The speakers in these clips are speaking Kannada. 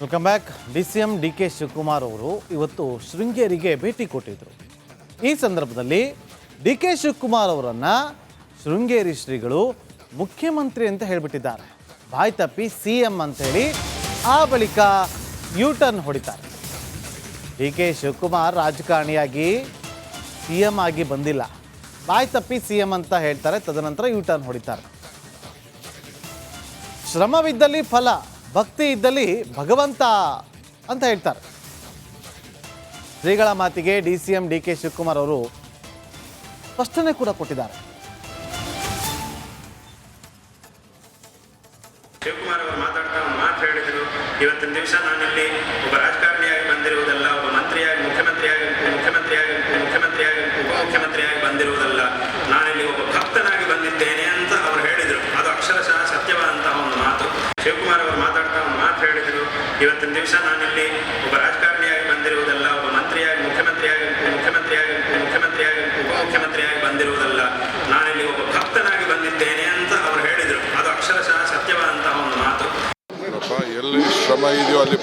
Welcome back D C M D K Shivakumar ಅವರು ಇವತ್ತು ಶೃಂಗೇರಿಗೆ ಭೇಟಿ ಕೊಟ್ಟಿದ್ದರು ಈ ಸಂದರ್ಭದಲ್ಲಿ ಡಿ ಕೆ ಶಿವಕುಮಾರ್ ಅವರನ್ನು ಶೃಂಗೇರಿ ಶ್ರೀಗಳು ಮುಖ್ಯಮಂತ್ರಿ ಅಂತ ಹೇಳಿಬಿಟ್ಟಿದ್ದಾರೆ. ಬಾಯ್ ತಪ್ಪಿ ಸಿ ಎಂ ಅಂತೇಳಿ ಆ ಬಳಿಕ ಯೂಟರ್ನ್ ಹೊಡಿತಾರೆ. ಡಿ ಕೆ ಶಿವಕುಮಾರ್ ರಾಜಕಾರಣಿಯಾಗಿ ಸಿ ಎಂ ಆಗಿ ಬಂದಿಲ್ಲ. ಬಾಯ್ ತಪ್ಪಿ ಸಿ ಎಂ ಅಂತ ಹೇಳ್ತಾರೆ, ತದನಂತರ ಯೂಟರ್ನ್ ಹೊಡಿತಾರೆ. ಶ್ರಮವಿದ್ದಲ್ಲಿ ಫಲ. ಭಕ್ತಿ ಇದ್ದಲ್ಲಿ ಭಗವಂತ ಅಂತ ಹೇಳ್ತಾರೆ. ಶ್ರೀಗಳ ಮಾತಿಗೆ D C M D K Shivakumar ಅವರು ಸ್ಪಷ್ಟನೆ ಕೂಡ ಕೊಟ್ಟಿದ್ದಾರೆ. ಶಿವಕುಮಾರ್ ಅವರು ಮಾತಾಡ್ತಾ ಮಾತು ಹೇಳಿದರು. ಇವತ್ತಿನ ದಿವಸ ನಾನಿಲ್ಲಿ ಒಬ್ಬ ರಾಜಕಾರಣಿಯಾಗಿ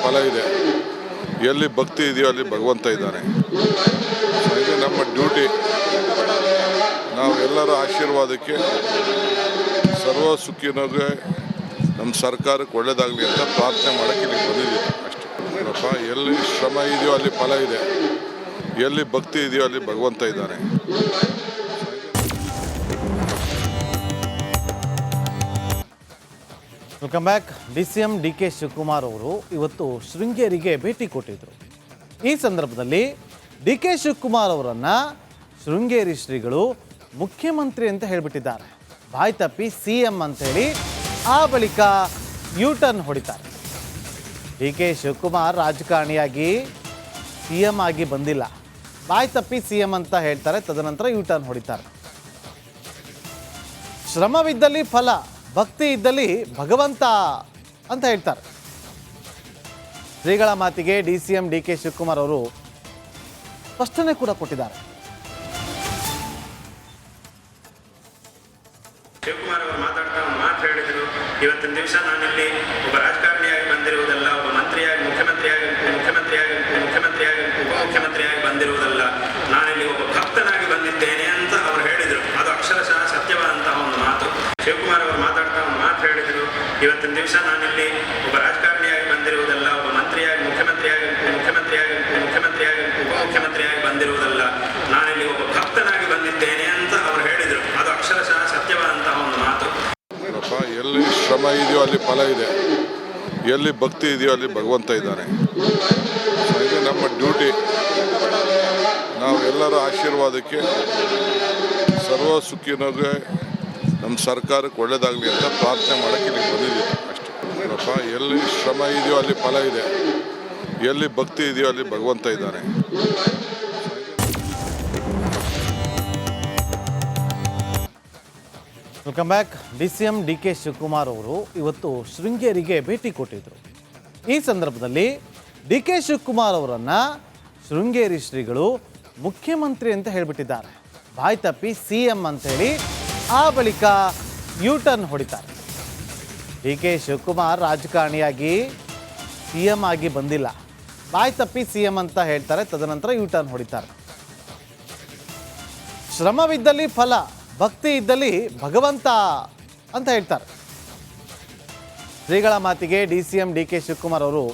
ಫಲ ಇದೆ. ಎಲ್ಲಿ ಭಕ್ತಿ ಇದೆಯೋ ಅಲ್ಲಿ ಭಗವಂತ ಇದ್ದಾನೆ. ಇದು ನಮ್ಮ ಡ್ಯೂಟಿ ನಾವು ಆಶೀರ್ವಾದಕ್ಕೆ ಸರ್ವ ಸುಖಿನೋಗೆ ನಮ್ಮ ಸರ್ಕಾರಕ್ಕೆ ಒಳ್ಳೇದಾಗಲಿ ಅಂತ ಪ್ರಾರ್ಥನೆ ಮಾಡೋಕ್ಕೆ ಇಲ್ಲಿಗೆ ಬಂದಿದ್ದೀವಿ ಅಷ್ಟೇ. ಏನಪ್ಪ ಎಲ್ಲಿ ಶ್ರಮ ಇದೆಯೋ ಅಲ್ಲಿ ಫಲ ಇದೆ. ಎಲ್ಲಿ ಭಕ್ತಿ ಇದೆಯೋ ಅಲ್ಲಿ ಭಗವಂತ ಇದ್ದಾನೆ. Welcome back D C M D K Shivakumar ಅವರು ಇವತ್ತು ಶೃಂಗೇರಿಗೆ ಭೇಟಿ ಕೊಟ್ಟಿದ್ದರು ಈ ಸಂದರ್ಭದಲ್ಲಿ ಡಿ ಕೆ ಶಿವಕುಮಾರ್ ಅವರನ್ನು ಶೃಂಗೇರಿ ಶ್ರೀಗಳು ಮುಖ್ಯಮಂತ್ರಿ ಅಂತ ಹೇಳಿಬಿಟ್ಟಿದ್ದಾರೆ. ಬಾಯ್ ತಪ್ಪಿ ಸಿ ಎಂ ಅಂತೇಳಿ ಆ ಬಳಿಕ ಯೂ ಟರ್ನ್ ಹೊಡಿತಾರೆ. ಡಿ ಕೆ ಶಿವಕುಮಾರ್ ರಾಜಕಾರಣಿಯಾಗಿ ಸಿ ಎಂ ಆಗಿ ಬಂದಿಲ್ಲ. ಬಾಯ್ ತಪ್ಪಿ ಸಿ ಎಂ ಅಂತ ಹೇಳ್ತಾರೆ, ತದನಂತರ ಯೂ ಟರ್ನ್ ಹೊಡಿತಾರೆ. ಶ್ರಮವಿದ್ದಲ್ಲಿ ಫಲ. ಭಕ್ತಿ ಇದ್ದಲ್ಲಿ ಭಗವಂತ ಅಂತ ಹೇಳ್ತಾರೆ. ಶ್ರೀಗಳ ಮಾತಿಗೆ D C M D K Shivakumar ಅವರು ಸ್ಪಷ್ಟನೆ ಕೂಡ ಕೊಟ್ಟಿದ್ದಾರೆ. ಶಿವಕುಮಾರ್ ಅವರು ಮಾತಾಡ್ತಾ ಒಂದು ಮಾತು ಹೇಳಿದರು. ಇವತ್ತಿನ ದಿವಸ ನಾನಿಲ್ಲಿ ಒಬ್ಬ ರಾಜಕಾರಣಿಯಾಗಿ ಬಂದಿರುವುದಲ್ಲ, ಒಬ್ಬ ಮಂತ್ರಿಯಾಗಿ ಮುಖ್ಯಮಂತ್ರಿಯಾಗಿ ಮುಖ್ಯಮಂತ್ರಿಯಾಗಿ ಮುಖ್ಯಮಂತ್ರಿಯಾಗಿ ಉಪಮುಖ್ಯಮಂತ್ರಿಯಾಗಿ ಬಂದಿರುವುದಲ್ಲ ಇವತ್ತಿನ ದಿವಸ ನಾನಿಲ್ಲಿ ಒಬ್ಬ ರಾಜಕಾರಣಿಯಾಗಿ ಬಂದಿರುವುದಲ್ಲ, ಒಬ್ಬ ಮಂತ್ರಿಯಾಗಿ, ಮುಖ್ಯಮಂತ್ರಿಯಾಗಿ ಮುಖ್ಯಮಂತ್ರಿಯಾಗಿ ಮುಖ್ಯಮಂತ್ರಿಯಾಗಿ, ಉಪಮುಖ್ಯಮಂತ್ರಿಯಾಗಿ ಬಂದಿರುವುದಲ್ಲ, ನಾನಿಲ್ಲಿ ಒಬ್ಬ ಭಕ್ತನಾಗಿ ಬಂದಿದ್ದೇನೆ ಅಂತ ಅವರು ಹೇಳಿದರು. ಅದು ಅಕ್ಷರಶಃ ಸತ್ಯವಾದಂತಹ ಒಂದು ಮಾತು. ಎಲ್ಲಿ ಶ್ರಮ ಇದೆಯೋ ಅಲ್ಲಿ ಫಲ ಇದೆ. ಎಲ್ಲಿ ಭಕ್ತಿ ಇದೆಯೋ ಅಲ್ಲಿ ಭಗವಂತ ಇದ್ದಾನೆ. ಇದು ನಮ್ಮ ಡ್ಯೂಟಿ ನಾವು ಎಲ್ಲರ ಆಶೀರ್ವಾದಕ್ಕೆ ಸರ್ವ ಸುಖಿನೋಗೆ ನಮ್ಮ ಸರ್ಕಾರಕ್ಕೆ ಒಳ್ಳೇದಾಗಲಿ ಅಂತ ಪ್ರಾರ್ಥನೆ ಮಾಡೋಕ್ಕೆ ಇಲ್ಲಿಗೆ ಬಂದಿದ್ದೀವಿ ಅಷ್ಟೇ. ನೋಡಪ್ಪ, ಎಲ್ಲಿ ಶ್ರಮ ಇದೆಯೋ ಅಲ್ಲಿ ಫಲ ಇದೆ. ಎಲ್ಲಿ ಭಕ್ತಿ ಇದೆಯೋ ಅಲ್ಲಿ ಭಗವಂತ ಇದ್ದಾನೆ welcome back D C M D K Shivakumar ಅವರು ಇವತ್ತು ಶೃಂಗೇರಿಗೆ ಭೇಟಿ ಕೊಟ್ಟಿದ್ದರು ಈ ಸಂದರ್ಭದಲ್ಲಿ ಡಿ ಕೆ ಶಿವಕುಮಾರ್ ಅವರನ್ನು ಶೃಂಗೇರಿ ಶ್ರೀಗಳು ಮುಖ್ಯಮಂತ್ರಿ ಅಂತ ಹೇಳಿಬಿಟ್ಟಿದ್ದಾರೆ. ಬಾಯ್ ತಪ್ಪಿ ಸಿ ಎಂ ಅಂತೇಳಿ ಆ ಬಳಿಕ ಯೂಟರ್ನ್ ಹೊಡಿತಾರೆ. ಡಿ ಕೆ ಶಿವಕುಮಾರ್ ರಾಜಕಾರಣಿಯಾಗಿ ಸಿ ಎಂ ಆಗಿ ಬಂದಿಲ್ಲ. ಬಾಯ್ ತಪ್ಪಿ ಸಿ ಎಂ ಅಂತ ಹೇಳ್ತಾರೆ, ತದನಂತರ ಯೂಟರ್ನ್ ಹೊಡಿತಾರೆ. ಶ್ರಮವಿದ್ದಲ್ಲಿ ಫಲ, ಭಕ್ತಿ ಇದ್ದಲ್ಲಿ ಭಗವಂತ ಅಂತ ಹೇಳ್ತಾರೆ. ಶ್ರೀಗಳ ಮಾತಿಗೆ D C M, D K Shivakumar ಅವರು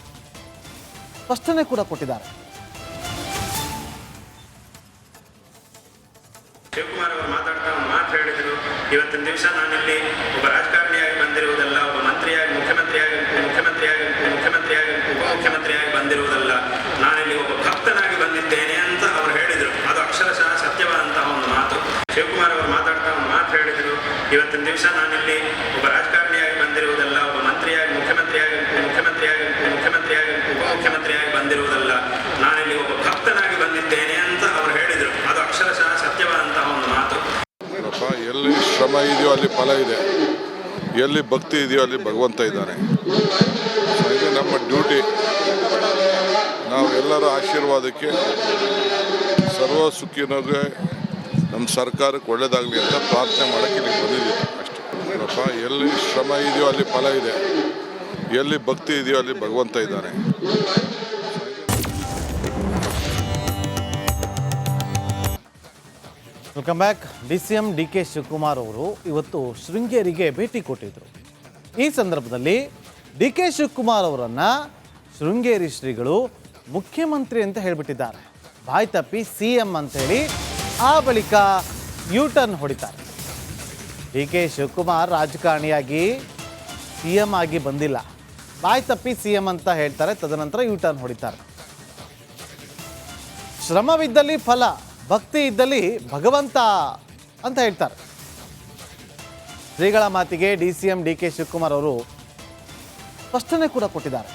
ಸ್ಪಷ್ಟನೆ ಕೂಡ ಕೊಟ್ಟಿದ್ದಾರೆ. ಇವತ್ತಿನ ದಿವಸ ನಾನಿಲ್ಲಿ ಒಬ್ಬ ರಾಜಕಾರಣಿಯಾಗಿ ಬಂದಿರುವುದಲ್ಲ ಒಬ್ಬ ಮಂತ್ರಿಯಾಗಿ ಮುಖ್ಯಮಂತ್ರಿಯಾಗಿ ಮುಖ್ಯಮಂತ್ರಿಯಾಗಿ ಮುಖ್ಯಮಂತ್ರಿಯಾಗಿ ಉಪಮುಖ್ಯಮಂತ್ರಿಯಾಗಿ ಬಂದಿರುವುದಲ್ಲ. ಇದೆಯೋ ಅಲ್ಲಿ ಫಲ ಇದೆ. ಎಲ್ಲಿ ಭಕ್ತಿ ಇದೆಯೋ ಅಲ್ಲಿ ಭಗವಂತ ಇದ್ದಾನೆ. ಇದು ನಮ್ಮ ಡ್ಯೂಟಿ ನಾವು ಎಲ್ಲರ ಆಶೀರ್ವಾದಕ್ಕೆ, ಸರ್ವ ಸುಖಿನೋಗೆ ನಮ್ಮ ಸರ್ಕಾರಕ್ಕೆ ಒಳ್ಳೇದಾಗಲಿ ಅಂತ ಪ್ರಾರ್ಥನೆ ಮಾಡೋಕ್ಕೆ ಇಲ್ಲಿಗೆ ಬಂದಿದ್ದೀವಿ ಅಷ್ಟೇ. ಎಲ್ಲಿ ಶ್ರಮ ಇದೆಯೋ ಅಲ್ಲಿ ಫಲ ಇದೆ. ಎಲ್ಲಿ ಭಕ್ತಿ ಇದೆಯೋ ಅಲ್ಲಿ ಭಗವಂತ ಇದ್ದಾನೆ. Welcome back D C M D K Shivakumar ಅವರು ಇವತ್ತು ಶೃಂಗೇರಿಗೆ ಭೇಟಿ ಕೊಟ್ಟಿದ್ದರು ಈ ಸಂದರ್ಭದಲ್ಲಿ ಡಿ ಕೆ ಶಿವಕುಮಾರ್ ಅವರನ್ನು ಶೃಂಗೇರಿ ಶ್ರೀಗಳು ಮುಖ್ಯಮಂತ್ರಿ ಅಂತ ಹೇಳಿಬಿಟ್ಟಿದ್ದಾರೆ. ಬಾಯ್ ತಪ್ಪಿ ಸಿ ಎಂ ಅಂತೇಳಿ ಆ ಬಳಿಕ ಯೂಟರ್ನ್ ಹೊಡಿತಾರೆ. ಡಿ ಕೆ ಶಿವಕುಮಾರ್ ರಾಜಕಾರಣಿಯಾಗಿ ಸಿ ಎಂ ಆಗಿ ಬಂದಿಲ್ಲ. ಬಾಯ್ ತಪ್ಪಿ ಸಿ ಎಂ ಅಂತ ಹೇಳ್ತಾರೆ, ತದನಂತರ ಯೂಟರ್ನ್ ಹೊಡಿತಾರೆ. ಶ್ರಮವಿದ್ದಲ್ಲಿ ಫಲ. ಭಕ್ತಿ ಇದ್ದಲ್ಲಿ ಭಗವಂತ ಅಂತ ಹೇಳ್ತಾರೆ. ಶ್ರೀಗಳ ಮಾತಿಗೆ D C M D K Shivakumar ಅವರು ಸ್ಪಷ್ಟನೆ ಕೂಡ ಕೊಟ್ಟಿದ್ದಾರೆ.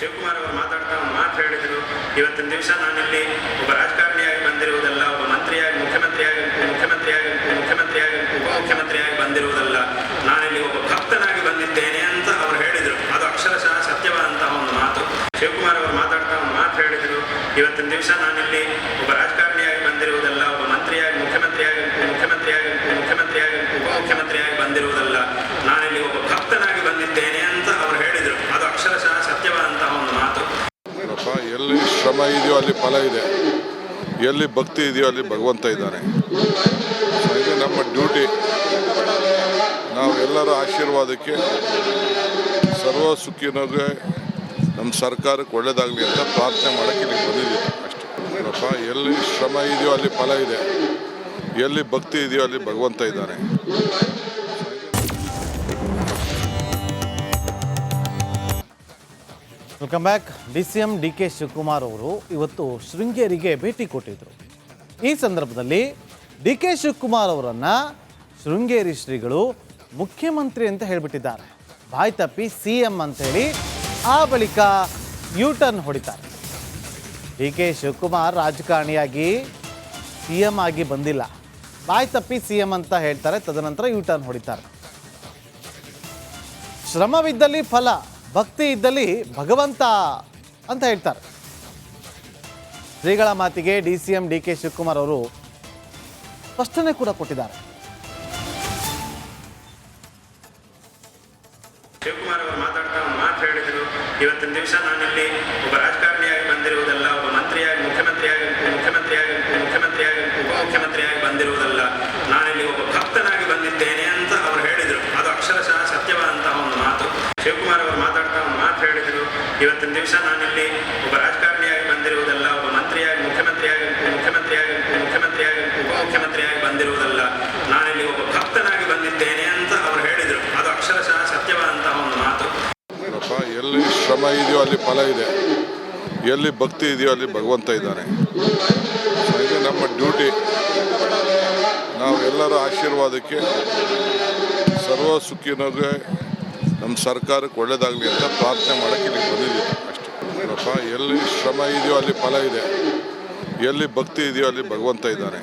ಶಿವಕುಮಾರ್ ಅವರು ಮಾತಾಡ್ತಾ ಒಂದು ಮಾತು ಹೇಳಿದರು. ಇವತ್ತಿನ ದಿವಸ ನಾನಿಲ್ಲಿ ಒಬ್ಬ ರಾಜಕಾರಣಿಯಾಗಿ ಬಂದಿರುವುದಲ್ಲ, ಒಬ್ಬ ಮಂತ್ರಿಯಾಗಿ, ಮುಖ್ಯಮಂತ್ರಿಯಾಗಿ ಮುಖ್ಯಮಂತ್ರಿಯಾಗಿ ಮುಖ್ಯಮಂತ್ರಿಯಾಗಿ, ಉಪಮುಖ್ಯಮಂತ್ರಿಯಾಗಿ ಬಂದಿರುವುದಲ್ಲ ನಾನಿಲ್ಲಿ ಶಿವಕುಮಾರ್ ಅವರು ಮಾತಾಡ್ತಾ ಒಂದು ಮಾತು ಹೇಳಿದರು. ಇವತ್ತಿನ ದಿವಸ ನಾನಿಲ್ಲಿ ಒಬ್ಬ ರಾಜಕಾರಣಿಯಾಗಿ ಬಂದಿರುವುದಲ್ಲ, ಒಬ್ಬ ಮಂತ್ರಿಯಾಗಿ, ಮುಖ್ಯಮಂತ್ರಿಯಾಗಿ ಮುಖ್ಯಮಂತ್ರಿಯಾಗಿ ಮುಖ್ಯಮಂತ್ರಿಯಾಗಿ, ಉಪಮುಖ್ಯಮಂತ್ರಿಯಾಗಿ ಬಂದಿರುವುದಲ್ಲ, ನಾನಿಲ್ಲಿ ಒಬ್ಬ ಭಕ್ತನಾಗಿ ಬಂದಿದ್ದೇನೆ ಅಂತ ಅವರು ಹೇಳಿದರು. ಅದು ಅಕ್ಷರಶಃ ಸತ್ಯವಾದಂತಹ ಒಂದು ಮಾತು. ಎಲ್ಲಿ ಶ್ರಮ ಇದೆಯೋ ಅಲ್ಲಿ ಫಲ ಇದೆ. ಎಲ್ಲಿ ಭಕ್ತಿ ಇದೆಯೋ ಅಲ್ಲಿ ಭಗವಂತ ಇದ್ದಾನೆ. ಇದು ನಮ್ಮ ಡ್ಯೂಟಿ. ನಾವು ಎಲ್ಲರ ಆಶೀರ್ವಾದಕ್ಕೆ ಸರ್ವ ಸುಖಿನೋಗೆ ನಮ್ಮ ಸರ್ಕಾರಕ್ಕೆ ಒಳ್ಳೇದಾಗಲಿ ಅಂತ ಪ್ರಾರ್ಥನೆ ಮಾಡೋಕ್ಕೆ ಇಲ್ಲಿಗೆ ಬಂದಿದ್ದೀವಿ ಅಷ್ಟೇ. ನೋಡಪ್ಪ, ಎಲ್ಲಿ ಶ್ರಮ ಇದೆಯೋ ಅಲ್ಲಿ ಫಲ ಇದೆ. ಎಲ್ಲಿ ಭಕ್ತಿ ಇದೆಯೋ ಅಲ್ಲಿ ಭಗವಂತ ಇದ್ದಾನೆ welcome back D C M D K Shivakumar ಅವರು ಇವತ್ತು ಶೃಂಗೇರಿಗೆ ಭೇಟಿ ಕೊಟ್ಟಿದ್ದರು ಈ ಸಂದರ್ಭದಲ್ಲಿ ಡಿ ಕೆ ಶಿವಕುಮಾರ್ ಅವರನ್ನು ಶೃಂಗೇರಿ ಶ್ರೀಗಳು ಮುಖ್ಯಮಂತ್ರಿ ಅಂತ ಹೇಳಿಬಿಟ್ಟಿದ್ದಾರೆ. ಬಾಯ್ ತಪ್ಪಿ ಸಿ ಎಂ ಅಂತೇಳಿ ಆ ಬಳಿಕ ಯೂಟರ್ನ್ ಹೊಡಿತಾರೆ. ಡಿ ಕೆ ಶಿವಕುಮಾರ್ ರಾಜಕಾರಣಿಯಾಗಿ ಸಿ ಎಂ ಆಗಿ ಬಂದಿಲ್ಲ. ಬಾಯ್ ತಪ್ಪಿ ಸಿ ಎಂ ಅಂತ ಹೇಳ್ತಾರೆ, ತದನಂತರ ಯೂಟರ್ನ್ ಹೊಡಿತಾರೆ. ಶ್ರಮವಿದ್ದಲ್ಲಿ ಫಲ, ಭಕ್ತಿ ಇದ್ದಲ್ಲಿ ಭಗವಂತ ಅಂತ ಹೇಳ್ತಾರೆ. ಶ್ರೀಗಳ ಮಾತಿಗೆ D C M, D K Shivakumar ಅವರು ಸ್ಪಷ್ಟನೆ ಕೂಡ ಕೊಟ್ಟಿದ್ದಾರೆ. ಶಿವಕುಮಾರ್ ಅವರು ಮಾತಾಡ್ತಾ ಒಂದು ಮಾತು ಹೇಳಿದರು ಇವತ್ತಿನ ದಿವಸ ನಾನಿಲ್ಲಿ ಒಬ್ಬ ರಾಜಕಾರಣಿಯಾಗಿ ಬಂದಿರುವುದಲ್ಲ, ಒಬ್ಬ ಮಂತ್ರಿಯಾಗಿ, ಮುಖ್ಯಮಂತ್ರಿಯಾಗಿ ಮುಖ್ಯಮಂತ್ರಿಯಾಗಿ ಮುಖ್ಯಮಂತ್ರಿಯಾಗಿ, ಉಪಮುಖ್ಯಮಂತ್ರಿಯಾಗಿ ಬಂದಿರುವುದಲ್ಲ, ನಾನಿಲ್ಲಿ ಒಬ್ಬ ಭಕ್ತನಾಗಿ ಬಂದಿದ್ದೇನೆ ಅಂತ ಅವರು ಹೇಳಿದರು. ಅದು ಅಕ್ಷರಶಃ ಸತ್ಯವಾದಂತಹ ಒಂದು ಮಾತು. ಶಿವಕುಮಾರ್ ಅವರು ಮಾತಾಡ್ತಾ ಒಂದು ಮಾತು ಹೇಳಿದರು. ಇವತ್ತಿನ ದಿವಸ ನಾನಿಲ್ಲಿ ಶ್ರಮ ಅಲ್ಲಿ ಫಲ ಇದೆ. ಎಲ್ಲಿ ಭಕ್ತಿ ಇದೆಯೋ ಅಲ್ಲಿ ಭಗವಂತ ಇದ್ದಾನೆ. ಇದು ನಮ್ಮ ಡ್ಯೂಟಿ ನಾವು ಎಲ್ಲರ ಆಶೀರ್ವಾದಕ್ಕೆ ಸರ್ವ ಸುಖಿನೋಗೆ ನಮ್ಮ ಸರ್ಕಾರಕ್ಕೆ ಒಳ್ಳೇದಾಗಲಿ ಅಂತ ಪ್ರಾರ್ಥನೆ ಮಾಡೋಕ್ಕೆ ಇಲ್ಲಿಗೆ ಬಂದಿದ್ದೀವಿ ಅಷ್ಟೇ. ಎಲ್ಲಿ ಶ್ರಮ ಇದೆಯೋ ಅಲ್ಲಿ ಫಲ ಇದೆ. ಎಲ್ಲಿ ಭಕ್ತಿ ಇದೆಯೋ ಅಲ್ಲಿ ಭಗವಂತ ಇದ್ದಾನೆ.